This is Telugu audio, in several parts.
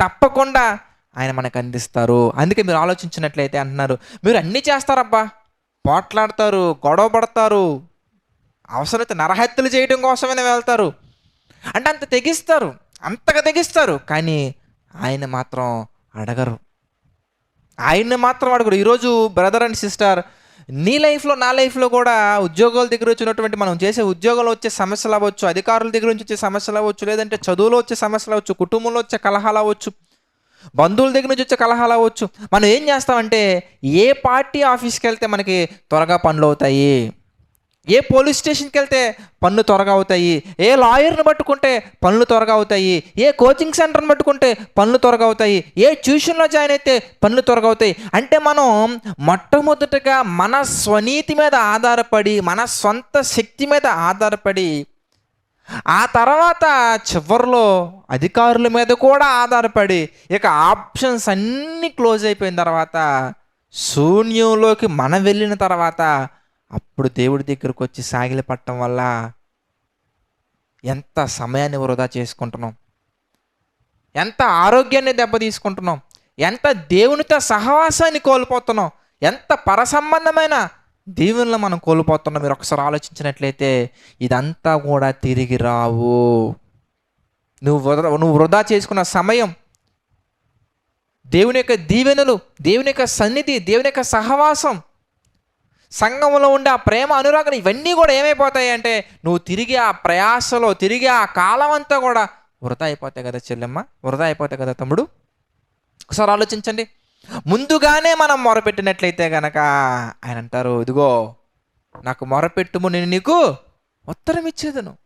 తప్పకుండా ఆయన మనకు అందిస్తారు. అందుకే మీరు ఆలోచించినట్లయితే అంటున్నారు మీరు అన్నీ చేస్తారబ్బా. పోట్లాడతారు గొడవ పడతారు అవసరమైతే నరహత్యలు చేయడం కోసమైనా వెళ్తారు. అంటే అంత తెగిస్తారు అంతగా తెగిస్తారు. కానీ ఆయన మాత్రం అడగరు. ఆయన్ని మాత్రం అడగరు. ఈరోజు బ్రదర్ అండ్ సిస్టర్ నీ లైఫ్లో నా లైఫ్లో కూడా ఉద్యోగాల దగ్గర వచ్చినటువంటి మనం చేసే ఉద్యోగంలో వచ్చే సమస్యలు అవ్వచ్చు అధికారుల దగ్గర నుంచి వచ్చే సమస్యలు అవ్వచ్చు లేదంటే చదువులో వచ్చే సమస్యలు అవ్వచ్చు కుటుంబంలో వచ్చే కలహాలు అవ్వచ్చు బంధువుల దగ్గర నుంచి వచ్చే కలహాలు అవ్వచ్చు. మనం ఏం చేస్తామంటే ఏ పార్టీ ఆఫీస్కి వెళ్తే మనకి త్వరగా పనులు అవుతాయి? ఏ పోలీస్ స్టేషన్కి వెళ్తే పనులు త్వరగా అవుతాయి? ఏ లాయర్ని పట్టుకుంటే పనులు త్వరగా అవుతాయి? ఏ కోచింగ్ సెంటర్ని పట్టుకుంటే పనులు త్వరగా అవుతాయి? ఏ ట్యూషన్లో జాయిన్ అయితే పనులు త్వరగా అవుతాయి? అంటే మనం మొట్టమొదటగా మన స్వనీతి మీద ఆధారపడి మన సొంత శక్తి మీద ఆధారపడి ఆ తర్వాత చివరిలో అధికారుల మీద కూడా ఆధారపడి ఇక ఆప్షన్స్ అన్నీ క్లోజ్ అయిపోయిన తర్వాత శూన్యంలోకి మనం వెళ్ళిన తర్వాత అప్పుడు దేవుడి దగ్గరకు వచ్చి సాగిలి పట్టడం వల్ల ఎంత సమయాన్ని వృధా చేసుకుంటున్నాం? ఎంత ఆరోగ్యాన్ని దెబ్బ తీసుకుంటున్నాం ఎంత దేవునితో సహవాసాన్ని కోల్పోతున్నాం? ఎంత పరసంబంధమైన దేవుళ్ళు మనం కోల్పోతున్నాం? మీరు ఒకసారి ఆలోచించినట్లయితే ఇదంతా కూడా తిరిగి రావు. నువ్వు వృధా నువ్వు వృధా చేసుకున్న సమయం దేవుని యొక్క దీవెనలు దేవుని యొక్క సన్నిధి దేవుని యొక్క సహవాసం సంఘంలో ఉండే ఆ ప్రేమ అనురాగం ఇవన్నీ కూడా ఏమైపోతాయి అంటే నువ్వు తిరిగి ఆ ప్రయాసలో తిరిగి ఆ కాలం అంతా కూడా వృధా అయిపోతాయి కదా చెల్లెమ్మ వృధా అయిపోతాయి కదా తమ్ముడు. ఒకసారి ఆలోచించండి. ముందుగానే మనం మొరపెట్టినట్లయితే గనక ఆయన అంటారు ఇదిగో నాకు మొరపెట్టుము నేను నీకు ఉత్తరం ఇచ్చేదను.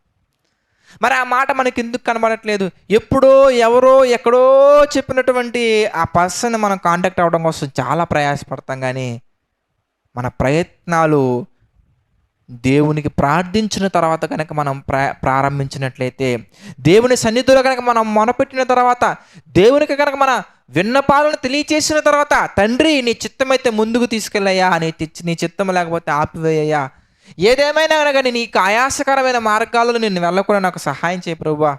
మరి ఆ మాట మనకి ఎందుకు కనబడట్లేదు? ఎప్పుడో ఎవరో ఎక్కడో చెప్పినటువంటి ఆ పర్సన్ మనం కాంటాక్ట్ అవ్వడం కోసం చాలా ప్రయాసపడతాం కానీ మన ప్రయత్నాలు దేవునికి ప్రార్థించిన తర్వాత కనుక మనం ప్రా ప్రారంభించినట్లయితే దేవుని సన్నిధిలో కనుక మనం మొనపెట్టిన తర్వాత దేవునికి కనుక మన విన్నపాలను తెలియచేసిన తర్వాత తండ్రి నీ చిత్తమైతే ముందుకు తీసుకెళ్ళయ్యా నీ నీ చిత్తం లేకపోతే ఆపివేయ్యా. ఏదేమైనా కానీ నీకు ఆయాసకరమైన మార్గాలలో నేను వెళ్ళకుండా నాకు సహాయం చేయ ప్రభువా.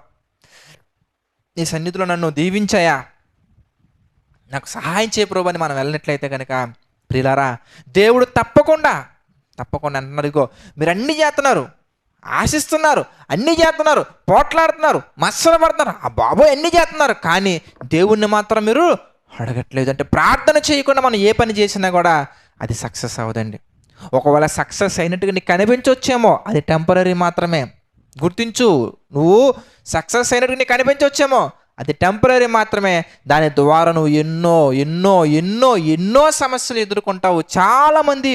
నీ సన్నిధిలో నన్ను దీవించాయా నాకు సహాయం చేయ ప్రభు అని మనం వెళ్ళినట్లయితే కనుక ప్రిలారా దేవుడు తప్పకుండా తప్పకుండా అంటున్నారు ఇగో మీరు అన్ని చేస్తున్నారు ఆశిస్తున్నారు అన్ని చేస్తున్నారు పోట్లాడుతున్నారు మత్సర పడుతున్నారు. ఆ బాబోయ్ అన్ని చేస్తున్నారు కానీ దేవుణ్ణి మాత్రం మీరు అడగట్లేదు. అంటే ప్రార్థన చేయకుండా మనం ఏ పని చేసినా కూడా అది సక్సెస్ అవ్వదండి. ఒకవేళ సక్సెస్ అయినట్టుగా నీకు కనిపించవచ్చేమో అది టెంపరీ మాత్రమే. గుర్తించు నువ్వు సక్సెస్ అయినట్టుగా నీకు కనిపించవచ్చేమో అది టెంపరీ మాత్రమే. దాని ద్వారా నువ్వు ఎన్నో ఎన్నో ఎన్నో ఎన్నో సమస్యలు ఎదుర్కొంటావు. చాలామంది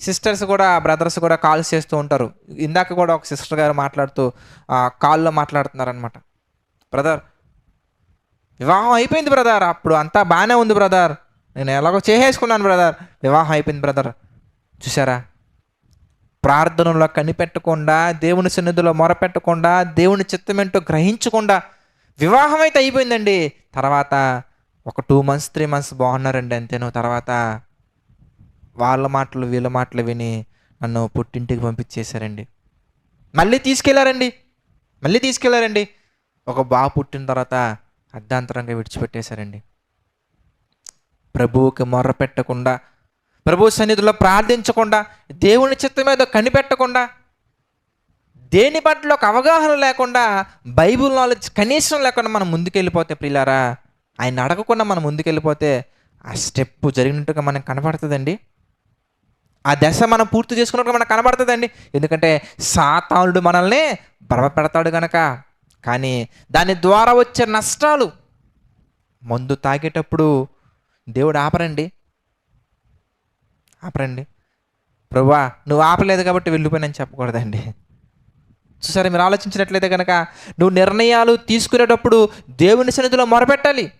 సిస్టర్స్ కూడా బ్రదర్స్ కూడా కాల్స్ చేస్తూ ఉంటారు. ఇందాక కూడా ఒక సిస్టర్ గారు మాట్లాడుతూ కాల్లో మాట్లాడుతున్నారనమాట బ్రదర్ వివాహం అయిపోయింది బ్రదర్ అప్పుడు అంతా బాగానే ఉంది బ్రదర్ నేను ఎలాగో చేసేసుకున్నాను బ్రదర్ వివాహం అయిపోయింది బ్రదర్ చూసారా ప్రార్థనలో కనిపెట్టకుండా దేవుని సన్నిధిలో మొరపెట్టకుండా దేవుని చిత్తమేంటో గ్రహించకుండా వివాహం అయితే అయిపోయిందండి. తర్వాత ఒక టూ మంత్స్ త్రీ మంత్స్ బాగున్నారండి అంతేను. తర్వాత వాళ్ళ మాటలు వీళ్ళ మాటలు విని నన్ను పుట్టింటికి పంపించేశారండి. మళ్ళీ తీసుకెళ్ళారండి. మళ్ళీ తీసుకెళ్ళారండి. ఒక బాబు పుట్టిన తర్వాత అర్ధాంతరంగా విడిచిపెట్టేశారండి. ప్రభువుకి మొర్ర పెట్టకుండా ప్రభు సన్నిధిలో ప్రార్థించకుండా దేవుని చిత్తం మీద కనిపెట్టకుండా దేని పట్ల ఒక అవగాహన లేకుండా బైబుల్ నాలెడ్జ్ కనీసం లేకుండా మనం ముందుకెళ్ళిపోతే ప్రియులారా ఆయన అడగకుండా మనం ముందుకెళ్ళిపోతే ఆ స్టెప్ జరిగినట్టుగా మనకు కనబడుతుందండి. ఆ దశ మనం పూర్తి చేసుకున్నట్టుగా మనకు కనబడుతుందండి. ఎందుకంటే సాతానుడు మనల్ని భ్రమపెడతాడు గనక. కానీ దాని ద్వారా వచ్చే నష్టాలు మందు తాగేటప్పుడు దేవుడు ఆపరండి. ఆపరండి. ప్రభా నువ్వు ఆపలేదు కాబట్టి వెళ్ళిపోయినని చెప్పకూడదండి. చూసారా మీరు ఆలోచించినట్లయితే కనుక నువ్వు నిర్ణయాలు తీసుకునేటప్పుడు దేవుని సన్నిధిలో మొరపెట్టాలి.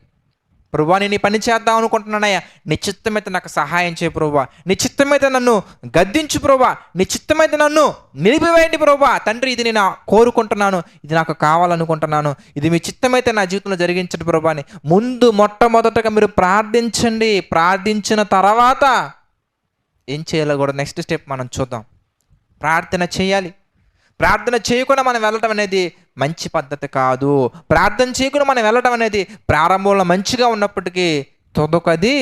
ప్రభువా నేను ఈ పని చేద్దాం అనుకుంటున్నానయ్యా నిశ్చిత్తమైతే నాకు సహాయం చేయ ప్రభువా నిశ్చిత్తమైతే నన్ను గద్దించు ప్రభువా నిశ్చిత్తమైతే నన్ను నిలిపివేయండి ప్రభువా తండ్రి ఇది నేను కోరుకుంటున్నాను. ఇది నాకు కావాలనుకుంటున్నాను. ఇది మీ చిత్తమైతే నా జీవితంలో జరిగించండి ప్రభువా అని. ముందు మొట్టమొదటగా మీరు ప్రార్థించండి. ప్రార్థించిన తర్వాత ఏం చేయాలో కూడా నెక్స్ట్ స్టెప్ మనం చూద్దాం. ప్రార్థన చేయాలి. ప్రార్థన చేయకుండా మనం వెళ్ళటం అనేది మంచి పద్ధతి కాదు. ప్రార్థన చేయకుండా మనం వెళ్ళటం అనేది ప్రారంభంలో మంచిగా ఉన్నప్పటికీ తొదకది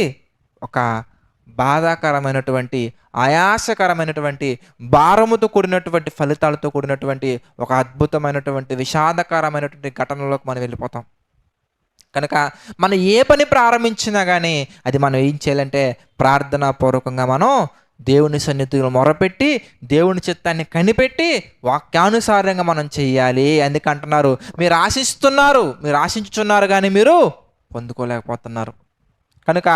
ఒక బాధాకరమైనటువంటి ఆయాసకరమైనటువంటి భారముతో కూడినటువంటి ఫలితాలతో కూడినటువంటి ఒక అద్భుతమైనటువంటి విషాదకరమైనటువంటి ఘటనలోకి మనం వెళ్ళిపోతాం. కనుక మనం ఏ పని ప్రారంభించినా కానీ అది మనం ఏం చేయాలంటే ప్రార్థనాపూర్వకంగా మనం దేవుని సన్నిధిలో మొరపెట్టి దేవుని చిత్తాన్ని కనిపెట్టి వాక్యానుసారంగా మనం చెయ్యాలి అందుకంటున్నారు మీరు ఆశిస్తున్నారు. మీరు ఆశించుచున్నారు కానీ మీరు పొందుకోలేకపోతున్నారు. కనుక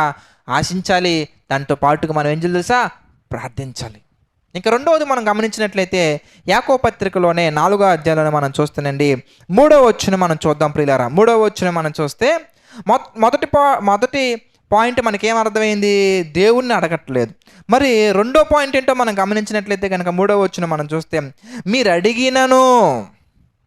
ఆశించాలి. దాంతో పాటుగా మనం ఏం తెలుసా? ప్రార్థించాలి. ఇంకా రెండవది మనం గమనించినట్లయితే యాకో పత్రికలోనే నాలుగో అధ్యాయంలో మనం చూస్తానండి. మూడవ వచ్చిన మనం చూద్దాం ప్రియులారా. మూడవ వచ్చిన మనం చూస్తే మొ మొదటి పా మొదటి పాయింట్ మనకేం అర్థమైంది? దేవుణ్ణి అడగట్లేదు. మరి రెండో పాయింట్ ఏంటో మనం గమనించినట్లయితే కనుక మూడవ వచ్చిన మనం చూస్తే మీరు అడిగినను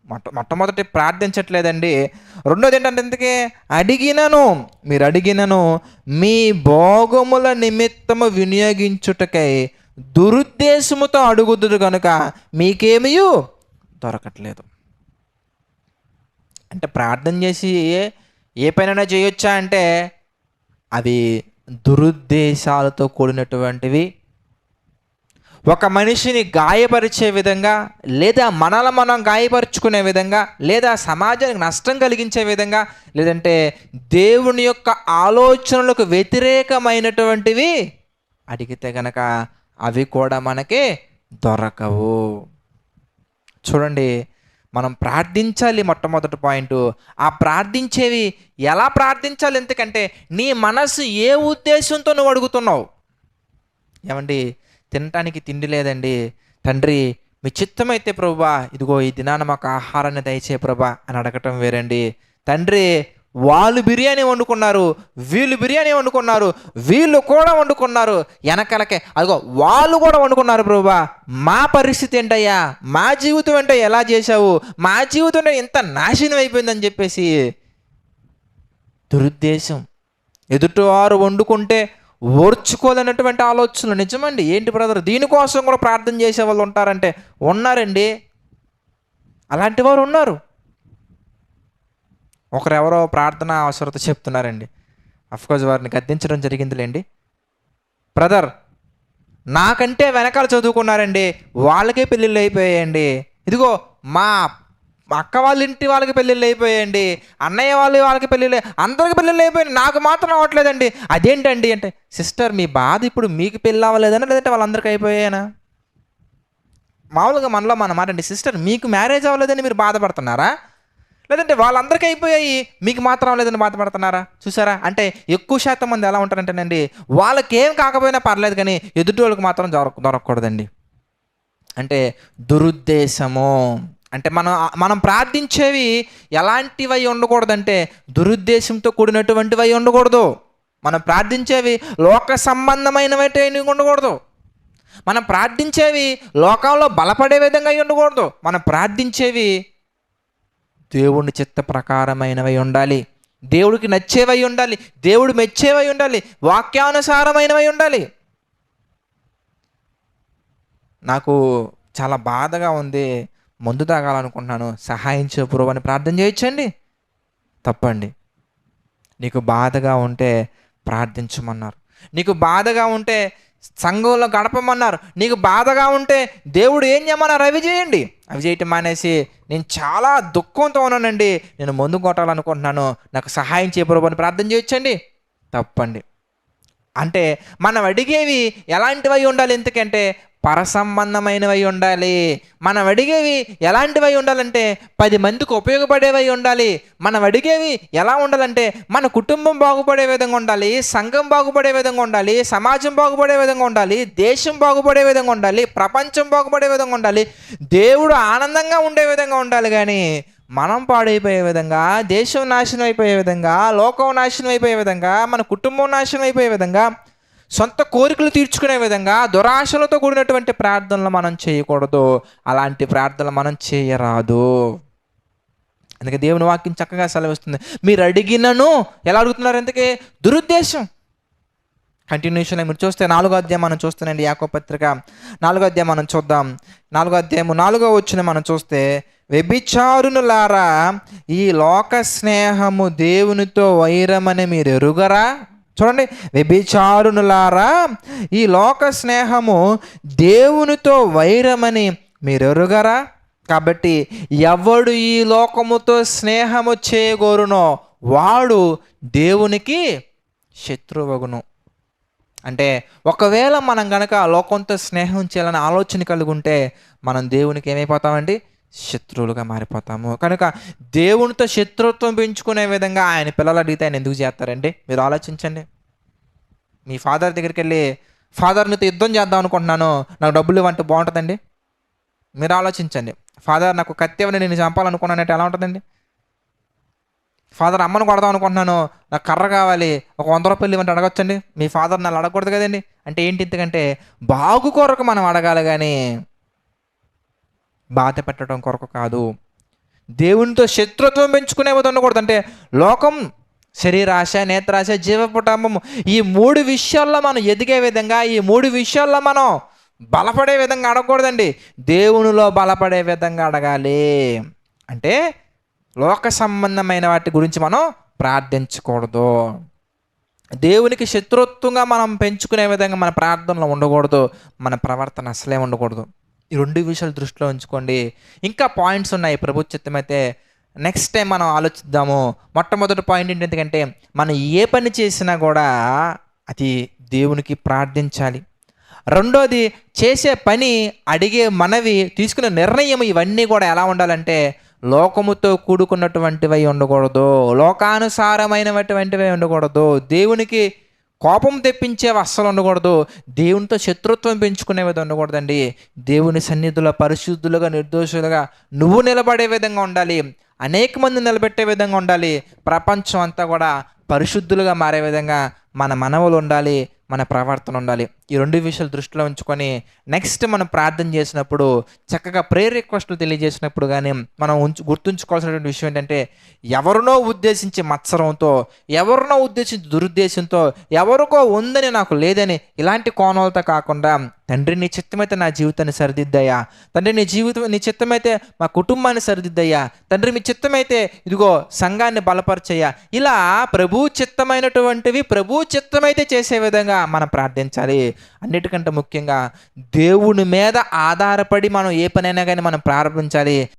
మొట్ట మొట్టమొదటి ప్రార్థించట్లేదండి. రెండోది ఏంటంటే అందుకే అడిగినను మీరు అడిగినను మీ భోగముల నిమిత్తము వినియోగించుటకై దురుద్దేశముతో అడుగుదురు కనుక మీకేమీ దొరకట్లేదు. అంటే ప్రార్థన చేసి ఏ- ఏ చేయొచ్చా అంటే అవి దురుద్దేశాలతో కూడినటువంటివి. ఒక మనిషిని గాయపరిచే విధంగా లేదా మనల మనం గాయపరుచుకునే విధంగా లేదా సమాజానికి నష్టం కలిగించే విధంగా లేదంటే దేవుని యొక్క ఆలోచనలకు వ్యతిరేకమైనటువంటివి అడిగితే గనక అవి కూడా మనకి దొరకవు. చూడండి మనం ప్రార్థించాలి మొట్టమొదటి పాయింట్ ఆ ప్రార్థించేవి ఎలా ప్రార్థించాలి? ఎందుకంటే నీ మనసు ఏ ఉద్దేశంతో నువ్వు అడుగుతున్నావు? ఏమండి తినటానికి తిండి లేదండి. తండ్రి మీ చిత్తమైతే ప్రభా ఇదిగో ఈ దినాన మాకు ఆహారాన్ని దయచే ప్రభా అని అడగటం వేరండి. తండ్రి వాళ్ళు బిర్యానీ వండుకున్నారు వీళ్ళు బిర్యానీ వండుకున్నారు వీళ్ళు కూడా వండుకున్నారు. వెనకలకే అదిగో వాళ్ళు కూడా వండుకున్నారు ప్రభా మా పరిస్థితి ఏంటయ్యా? మా జీవితం ఏంటో ఎలా చేశావు? మా జీవితం ఇంత నాశనం అయిపోయిందని చెప్పేసి దురుద్దేశం. ఎదుటివారు వండుకుంటే ఓర్చుకోలేనటువంటి ఆలోచనలు. నిజమండి ఏంటి బ్రదర్? దీనికోసం కూడా ప్రార్థన చేసే వాళ్ళు ఉంటారంటే ఉన్నారండి. అలాంటి వారు ఉన్నారు. ఒకరెవరో ప్రార్థన అవసరత చెప్తున్నారండి. అఫ్కోర్స్ వారిని గద్దించడం జరిగిందిలేండి. బ్రదర్ నాకంటే వెనకాల చదువుకున్నారండి. వాళ్ళకే పెళ్ళిళ్ళు అయిపోయాయండి. ఇదిగో మా అక్క వాళ్ళ ఇంటి వాళ్ళకి పెళ్ళిళ్ళు అయిపోయాయండి. అన్నయ్య వాళ్ళ వాళ్ళకి పెళ్ళిళ్ళు అందరికి పెళ్ళిళ్ళు అయిపోయాయి నాకు మాత్రం అవ్వట్లేదండి. అదేంటండి అంటే సిస్టర్ మీ బాధ ఇప్పుడు మీకు పెళ్ళి అవ్వలేదనా? లేదంటే వాళ్ళందరికీ అయిపోయానా మామూలుగా మనలో మన మాట అండి సిస్టర్ మీకు మ్యారేజ్ అవ్వలేదని మీరు బాధపడుతున్నారా? లేదంటే వాళ్ళందరికీ అయిపోయాయి. మీకు మాత్రం లేదని బాధపడుతున్నారా? చూసారా? అంటే ఎక్కువ శాతం మంది ఎలా ఉంటారంటేనండి వాళ్ళకేం కాకపోయినా పర్లేదు కానీ ఎదుటి వాళ్ళకి మాత్రం దొరక దొరకకూడదండి. అంటే దురుద్దేశము. అంటే మనం మనం ప్రార్థించేవి ఎలాంటివి ఉండకూడదంటే దురుద్దేశంతో కూడినటువంటివి ఉండకూడదు. మనం ప్రార్థించేవి లోక సంబంధమైనవి ఉండకూడదు. మనం ప్రార్థించేవి లోకంలో బలపడే విధంగా అయి ఉండకూడదు. మనం ప్రార్థించేవి దేవుని చిత్త ప్రకారమైనవి ఉండాలి. దేవుడికి నచ్చేవై ఉండాలి. దేవుడు మెచ్చేవై ఉండాలి. వాక్యానుసారమైనవై ఉండాలి. నాకు చాలా బాధగా ఉంది. మందు తాగాలనుకుంటున్నాను. సహాయం చెప్పు అని ప్రార్థన చేయొచ్చండి? తప్పండి. నీకు బాధగా ఉంటే ప్రార్థించమన్నారు. నీకు బాధగా ఉంటే సంఘంలో గడపమన్నారు. నీకు బాధగా ఉంటే దేవుడు ఏం చేయమన్నారు? అవి చేయండి. అవి చేయటం మానేసి నేను చాలా దుఃఖంతో ఉన్నానండి. నేను మందు కొట్టాలనుకుంటున్నాను. నాకు సహాయం చేయబోరు ప్రార్థన చేయొచ్చండి? తప్పండి. అంటే మనం అడిగేవి ఎలాంటివై ఉండాలి? ఎందుకంటే పరసంబంధమైనవి ఉండాలి. మనం అడిగేవి ఎలాంటివై ఉండాలంటే పది మందికి ఉపయోగపడేవి ఉండాలి. మనం అడిగేవి ఎలా ఉండాలంటే మన కుటుంబం బాగుపడే విధంగా ఉండాలి సంఘం బాగుపడే విధంగా ఉండాలి సమాజం బాగుపడే విధంగా ఉండాలి దేశం బాగుపడే విధంగా ఉండాలి ప్రపంచం బాగుపడే విధంగా ఉండాలి దేవుడు ఆనందంగా ఉండే విధంగా ఉండాలి కానీ మనం పాడైపోయే విధంగా దేశం నాశనం అయిపోయే విధంగా లోకం నాశనం అయిపోయే విధంగా మన కుటుంబం నాశనం అయిపోయే విధంగా సొంత కోరికలు తీర్చుకునే విధంగా దురాశలతో కూడినటువంటి ప్రార్థనలు మనం చేయకూడదు. అలాంటి ప్రార్థనలు మనం చేయరాదు. అందుకే దేవుని వాక్యం చక్కగా సెలవిస్తుంది. మీరు అడిగినను ఎలా అడుగుతున్నారు? ఎందుకే? దురుద్దేశం. కంటిన్యూషన్ మీరు చూస్తే నాలుగో అధ్యాయం మనం చూస్తానండి యాకో పత్రిక. నాలుగో అధ్యాయం మనం చూద్దాం. నాలుగో అధ్యాయము నాలుగో వచ్చిన మనం చూస్తే వ్యభిచారునులారా ఈ లోక స్నేహము దేవునితో వైరమని మీరు ఎరుగరా? చూడండి వ్యభిచారునులారా ఈ లోక స్నేహము దేవునితో వైరమని మీరు ఎరుగరా కాబట్టి ఎవడు ఈ లోకముతో స్నేహము చేయగోరునో వాడు దేవునికి శత్రువగును. అంటే ఒకవేళ మనం గనక లోకంతో స్నేహం చేయాలని ఆలోచన కలిగి ఉంటే మనం దేవునికి ఏమైపోతామండి? శత్రువులుగా మారిపోతాము. కనుక దేవునితో శత్రుత్వం పెంచుకునే విధంగా ఆయన పిల్లలు అడిగితే ఆయన ఎందుకు చేస్తారండి? మీరు ఆలోచించండి. మీ ఫాదర్ దగ్గరికి వెళ్ళి ఫాదర్ నీతో యుద్ధం చేద్దాం అనుకుంటున్నాను. నాకు డబ్బులు ఇవ్వంటే బాగుంటుందండి. మీరు ఆలోచించండి. ఫాదర్ నాకు కత్తి ఇవ్వని నేను చంపాలనుకున్నానంటే ఎలా ఉంటుందండి? ఫాదర్ అమ్మను కొడదాం అనుకుంటున్నాను. నాకు కర్ర కావాలి. ఒక వంద రూపాయలు ఇవ్వండి అడగొచ్చండి. మీ ఫాదర్ నన్ను అడగకూడదు కదండి. అంటే ఏంటి? ఇంతకంటే బాగు కొరకు మనం అడగాలి కానీ బాధ పెట్టడం కొరకు కాదు. దేవునితో శత్రుత్వం పెంచుకునే విధంగా ఉండకూడదు. అంటే లోకం శరీరాశ నేత్రాశ జీవపుటంబము ఈ మూడు విషయాల్లో మనం ఎదిగే విధంగా ఈ మూడు విషయాల్లో మనం బలపడే విధంగా అడగకూడదండి. దేవునిలో బలపడే విధంగా అడగాలి. అంటే లోక సంబంధమైన వాటి గురించి మనం ప్రార్థించకూడదు. దేవునికి శత్రుత్వంగా మనం పెంచుకునే విధంగా మన ప్రార్థనలో ఉండకూడదు. మన ప్రవర్తన అసలే ఉండకూడదు. ఈ రెండు విషయాలు దృష్టిలో ఉంచుకోండి. ఇంకా పాయింట్స్ ఉన్నాయి. ప్రభు చిత్తమైతే అయితే నెక్స్ట్ టైం మనం ఆలోచిద్దాము. మొట్టమొదటి పాయింట్ ఏంటి ఎందుకంటే మనం ఏ పని చేసినా కూడా అది దేవునికి ప్రార్థించాలి. రెండోది చేసే పని అడిగే మనవి తీసుకునే నిర్ణయం ఇవన్నీ కూడా ఎలా ఉండాలంటే లోకముతో కూడుకున్నటువంటివి ఉండకూడదు. లోకానుసారమైనటువంటివి ఉండకూడదు. దేవునికి కోపం తెప్పించేవి అస్సలు ఉండకూడదు. దేవునితో శత్రుత్వం పెంచుకునే విధంగా ఉండకూడదండి. దేవుని సన్నిధిలో పరిశుద్ధులుగా నిర్దోషులుగా నువ్వు నిలబడే విధంగా ఉండాలి. అనేక మంది నిలబెట్టే విధంగా ఉండాలి. ప్రపంచం అంతా కూడా పరిశుద్ధులుగా మారే విధంగా మన మనవులు ఉండాలి. మన ప్రవర్తన ఉండాలి. ఈ రెండు విషయాలు దృష్టిలో ఉంచుకొని నెక్స్ట్ మనం ప్రార్థన చేసినప్పుడు చక్కగా ప్రేయర్ రిక్వెస్ట్లు తెలియజేసినప్పుడు కానీ మనం ఉంచు గుర్తుంచుకోవాల్సినటువంటి విషయం ఏంటంటే ఎవరినో ఉద్దేశించి మత్సరంతో ఎవరినో ఉద్దేశించి దురుద్దేశంతో ఎవరికో ఉందని నాకు లేదని ఇలాంటి కోణాలతో కాకుండా తండ్రి నీ చిత్తమైతే నా జీవితాన్ని సరిదిద్దయ్యా. తండ్రి నీ జీవితం నీ చిత్తమైతే మా కుటుంబాన్ని సరిదిద్దయ్యా. తండ్రి మీ చిత్తమైతే ఇదిగో సంఘాన్ని బలపరచయ్యా. ఇలా ప్రభు చిత్తమైనటువంటివి ప్రభు చిత్తమైతే చేసే విధంగా మనం ప్రార్థించాలి. అన్నిటికంటే ముఖ్యంగా దేవుని మీద ఆధారపడి మనం ఏ పనైనా కానీ మనం ప్రారంభించాలి.